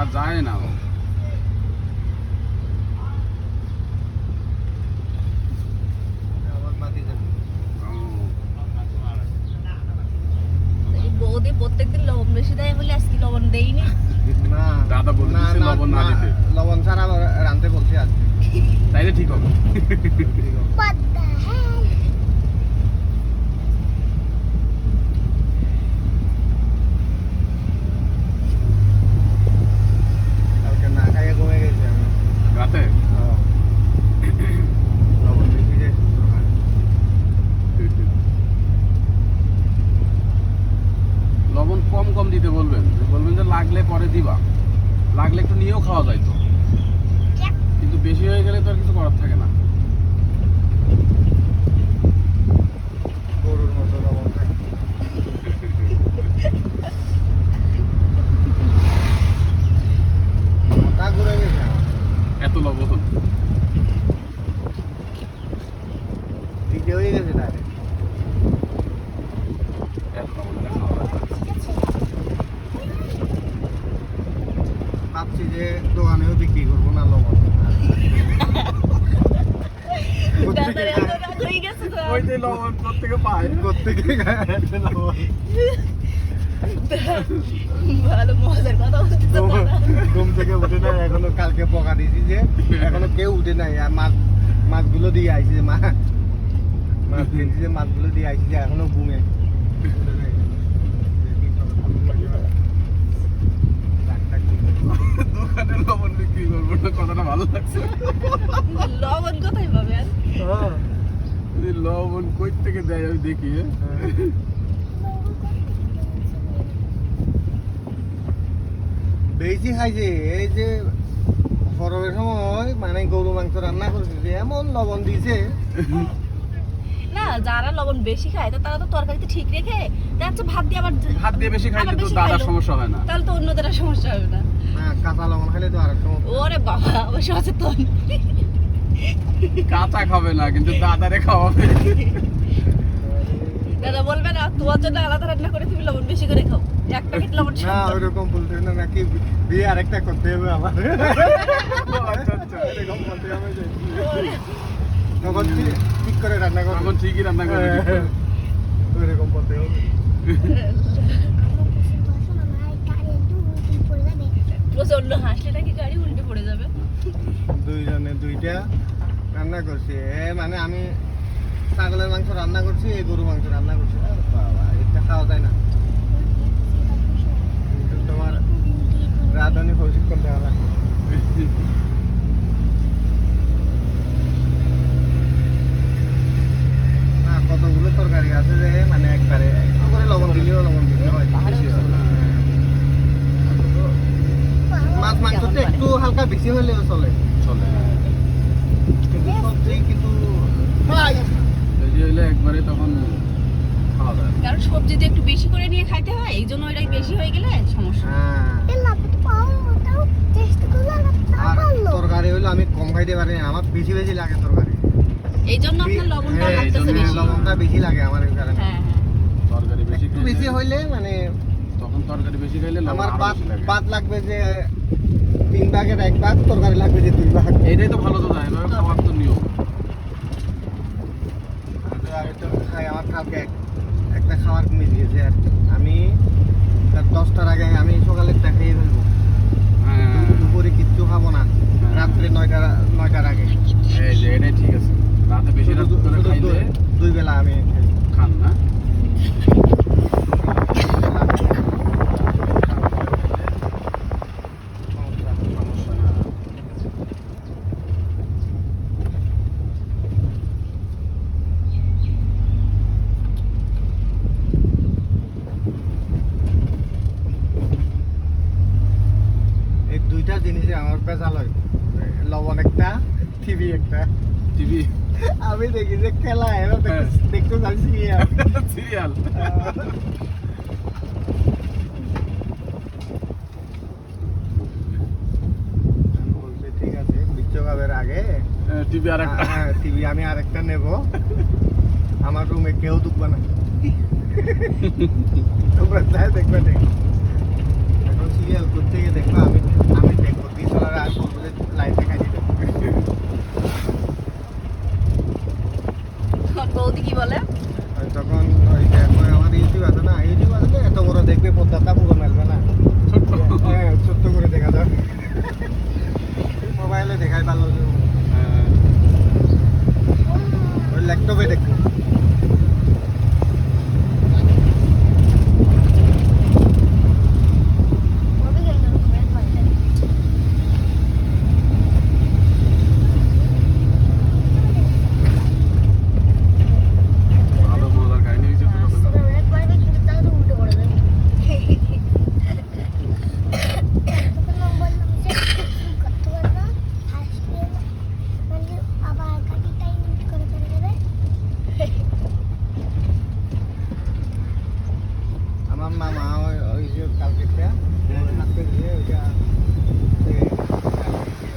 আর যায় না বৌদি প্রত্যেকদিন লবণ বেশি দেয় বলে আজকে লবণ দেইনি। দাদা বলে দিচ্ছে লবণ না দিতে। লবণ ছাড়া রানতে বলছি আজকে। তাইলে ঠিক হবে What the hell? কালকে না খাইয়ে কমে গেছে আমি রাতে লবণ বেশি যে লবণ কম কম দিতে বলবেন বলবেন পরে দিবা। লাগলে একটু নিয়েও খাওয়া যায় তো। কিন্তু বেশি হয়ে গেলে তো আর কিছু করার থাকে না গরুর মতো লবণ খাই মাথা ঘুরে গেছে আমার। এত লবণ দিতে হয়ে গেছে তাহলে এত লবণ দিলে খাওয়া যায় না। ভাবছি যে দোকানেও বিক্রি করব না লবণ দাদার এত রাগ হয়ে গেছে তো। ওই ঘুম- থেকে উঠে নাই, এখনও কালকে পকা দিয়েছি যে, এখনও কেউ উঠে নাই, আর মাছ মাছগুলো দিয়ে আইছি মা মাছ দিয়েছি যে, মাছগুলো দিয়ে আইছি যে, এখনও ঘুমে উঠে নাই। টাক টাক দিবে। দোকানে লবণ বিক্রি করব না কথাটা ভালো লাগছে লবণ কোথায় পাবেন আর? লবণ কই থেকে দেয় আমি দেখি হ্যাঁ? বেশি খাইছে এই যে গরমের সময় মানে গরু মাংস রান্না করেছে যে এমন লবণ দিয়েছে যারা লবণ বেশি খায় তো তারা তো তরকারিতে ঠিক রেখে দেখা ভাত দিয়ে আবার হাত দিয়ে বেশি খাইলে আবার তো দাদার সমস্যা হয় না। তাহলে তো অন্যদের সমস্যা হবে না। হ্যাঁ কাঁচা লবণ খেলে তো আর একটা ওরে বাবা ও সচেতন কাঁচা খাবে না কিন্তু দাদারে খাওয়াবে। দাদা বলবে না তোমার জন্য আলাদা রান্না করে তুমি লবণ বেশি করে খাও। এক প্যাকেট লবণ না। ওইরকম বলতে না নাকি বিয়ে আরেকটা করতে হবে আমার। আচ্ছা, আচ্ছা। এরকম বলতে হবে যে তখন ঠিক- ঠিক করে রান্না করব। এখন ঠিকই রান্না করে দিত। ওইরকম বলতে হবে। প্রচণ্ড হাসলে নাকি গাড়ি উল্টে পড়ে যাবে? দুইজনে দুইটা রান্না করছি। এ মানে আমি ছাগলের মাংস রান্না করছি এই গরু মাংস রান্না করছি। আরে বাবা এটা খাওয়া যায় না। তোমার রাঁধুনি প্রশিক্ষণ দেওয়া লাগে না কতগুলো তরকারি আছে যে মানে একবারে করে লবণ দিলেও লবণ দিতে হয় বেশি হয় না। মাছ মাংস তো একটু হালকা বেশি হলেও চলে। চলে। কিন্তু সবজি কিন্তু হইলে একবারে তখন খাওয়া যায়। কারণ সবজি তো একটু বেশি করে নিয়ে খাইতে হয় এই জন্য ওইটাই বেশি হয়ে গেলে সমস্যা। হ্যাঁ। আর তরকারি হইল আমি কম খাইতে পারি না আমার বেশি বেশি লাগে তরকারি। এই জন্য আপনার লবণটা হ্যাঁ, লাগতেছে বেশি। লবণটা বেশি লাগে আমার এই কারণে। হ্যাঁ হ্যাঁ। তরকারি বেশি একটু বেশি হইলে মানে তখন তরকারি বেশি খাইলে আমার। ভাত লাগবে যে তিন ভাগের এক ভাগ তরকারি লাগবে যে দুই ভাগ। এটাই তো ভালো তো যায় এভাবে খাবার তো নিয়ম। খাই আমার কালকে এক- একটা খাবার কমে দিয়েছে আর আমি তার দশটার আগে আমি সকালে খেয়ে ফেলব। হ্যাঁ। দুপুরে কিচ্ছু খাব না রাত্রে নয়টা নয়টার আগে এই যে এটাই ঠিক আছে রাতে বেশি রাত শুধু- করে শুধু খাইলে দুই- দুই বেলা আমি খাই। খান না সমস্যা না এই দুইটা জিনিসে আমার পেশা লয় লবণ একটা টিভি একটা। টিভি আমি দেখি যে খেলা এরা হ্যাঁ। দেখতে সিরিয়াল বলছে ঠিক আছে বিশ্বকাপের আগে টিভি আর একটা। হ্যাঁ টিভি আমি আরেকটা নেব। আমার রুমে কেউ ঢুকবে না। তোমরা দেখবে এখন সিরিয়াল করতে গিয়ে দেখবা আমি আমি দেখব আর বলব যে লাইট দেখাই দিতে। আমার বৌদি কি বলে? তখন ওই যে আমার ইউটিউব আছে না ইউটিউব আছে এত বড় দেখবে পদ্মাটা পুরো মেলবে না হ্যাঁ ছোট্ট করে দেখা যাক মোবাইলে দেখাই ভালো হ্যাঁ, ওই ল্যাপটপে দেখব ভালো মজার কাহিনী হয়েছে তো কত আমার মামা ওই ওই যে কালকে হাতে দিয়ে ওইটা সে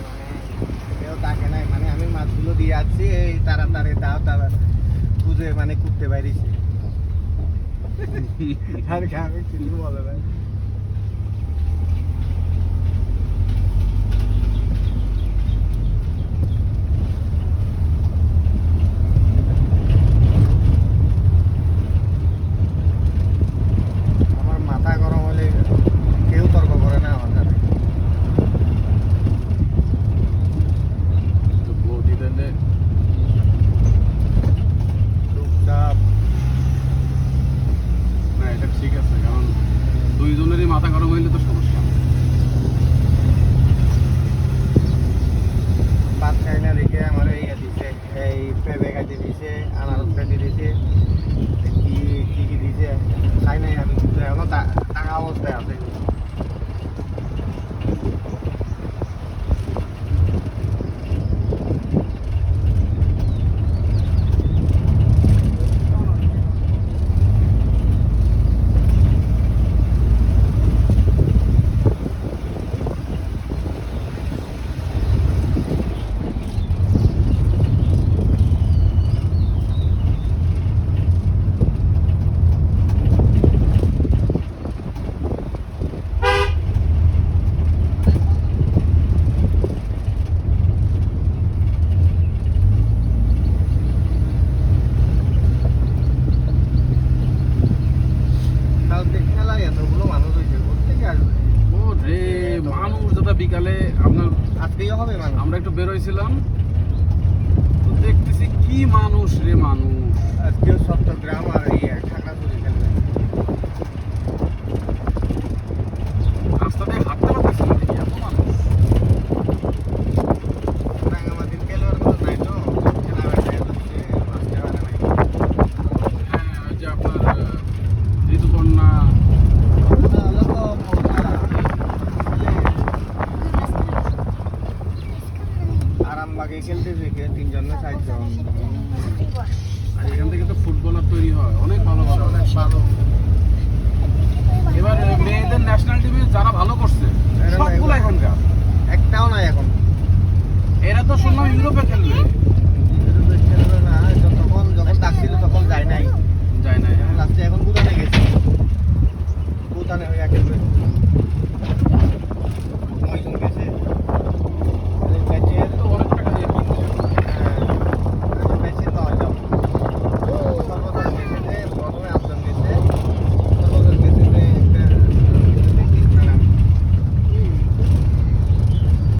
মানে কেউ তাকে নাই মানে আমি মাছগুলো দিয়ে আসছি এই তাড়াতাড়ি দাও তারা মানে কুটতে বাইরেছে আর আমি কিছু বলে নাই খেলতে শিখে তিনজন না আর এখান থেকে তো ফুটবলার তৈরি হয় অনেক ভালো ভালো অনেক ভালো। এবার মেয়েদের ন্যাশনাল টিমে যারা ভালো করছে সবগুলো এখনকার। একটাও নাই এখন। এরা তো শুনলাম ইউরোপে খেলবে। খেলবে না যতক্ষণ যখন ডাকছিল তখন যায় নাই। যায় নাই।